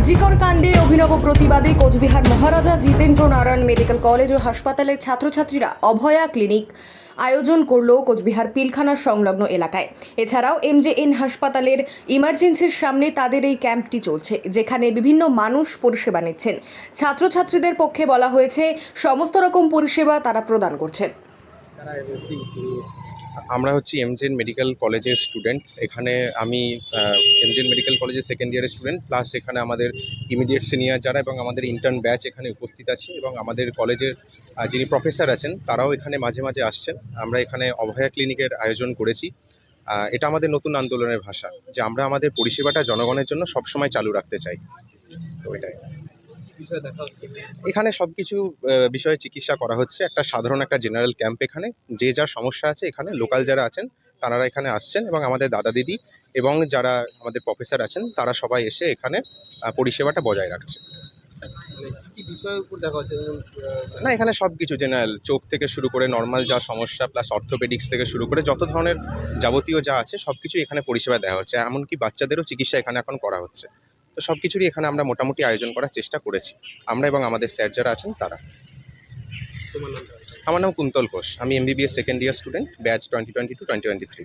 আরজিকর কাণ্ডে অভিনব প্রতিবাদে কোচবিহার মহারাজা জিতেন্দ্র নারায়ণ মেডিকেল কলেজ ও হাসপাতালের ছাত্রছাত্রীরা অভয়া ক্লিনিক আয়োজন করল কোচবিহার পিলখানার সংলগ্ন এলাকায়। এছাড়াও এমজেএন হাসপাতালের ইমার্জেন্সির সামনে তাদের এই ক্যাম্পটি চলছে, যেখানে বিভিন্ন মানুষ পরিষেবা নিচ্ছেন। ছাত্রছাত্রীদের পক্ষে বলা হয়েছে, সমস্ত রকম পরিষেবা তারা প্রদান করছেন। আমরা হচ্ছি এমজেন মেডিকেল কলেজের স্টুডেন্ট এখানে আমি এমজেন মেডিকেল কলেজের সেকেন্ড ইয়ারের স্টুডেন্ট প্লাস এখানে আমাদের ইমিডিয়েট সিনিয়র যারা এবং আমাদের ইন্টার্ন ব্যাচ এখানে উপস্থিত আছে এবং আমাদের কলেজের যিনি প্রফেসর আছেন, তারাও এখানে মাঝে মাঝে আসছেন। আমরা এখানে অভয়া ক্লিনিকের আয়োজন করেছি। এটা আমাদের নতুন আন্দোলনের ভাষা যে আমরা আমাদের পরিষেবাটা জনগণের জন্য সবসময় চালু রাখতে চাই। তো এটাই। এখানে সব কিছু বিষয়ে চিকিৎসা করা হচ্ছে। একটা সাধারণ একটা জেনারেল ক্যাম্প এখানে। যে যার সমস্যা আছে এখানে লোকাল যারা আছেন তারা এখানে আসছেন এবং আমাদের দাদা দিদি এবং যারা আমাদের প্রফেসর আছেন তারা সবাই এসে এখানে পরিষেবাটা বজায় রাখছে। মানে না এখানে সব কিছু জেনারেল চোখ থেকে শুরু করে নর্মাল যা সমস্যা প্লাস অর্থোপেডিক্স থেকে শুরু করে যত ধরনের যাবতীয় যা আছে সব কিছু এখানে পরিষেবা দেওয়া হচ্ছে। এমনকি বাচ্চাদেরও চিকিৎসা এখানে এখন করা হচ্ছে। তো সব কিছুরই এখানে আমরা মোটামুটি আয়োজন করার চেষ্টা করেছি। আমরা এবং আমাদের স্যার যারা আছেন তারা। আমার নাম কুন্তল ঘোষ। আমি MBBS second year student batch twenty twenty two twenty twenty three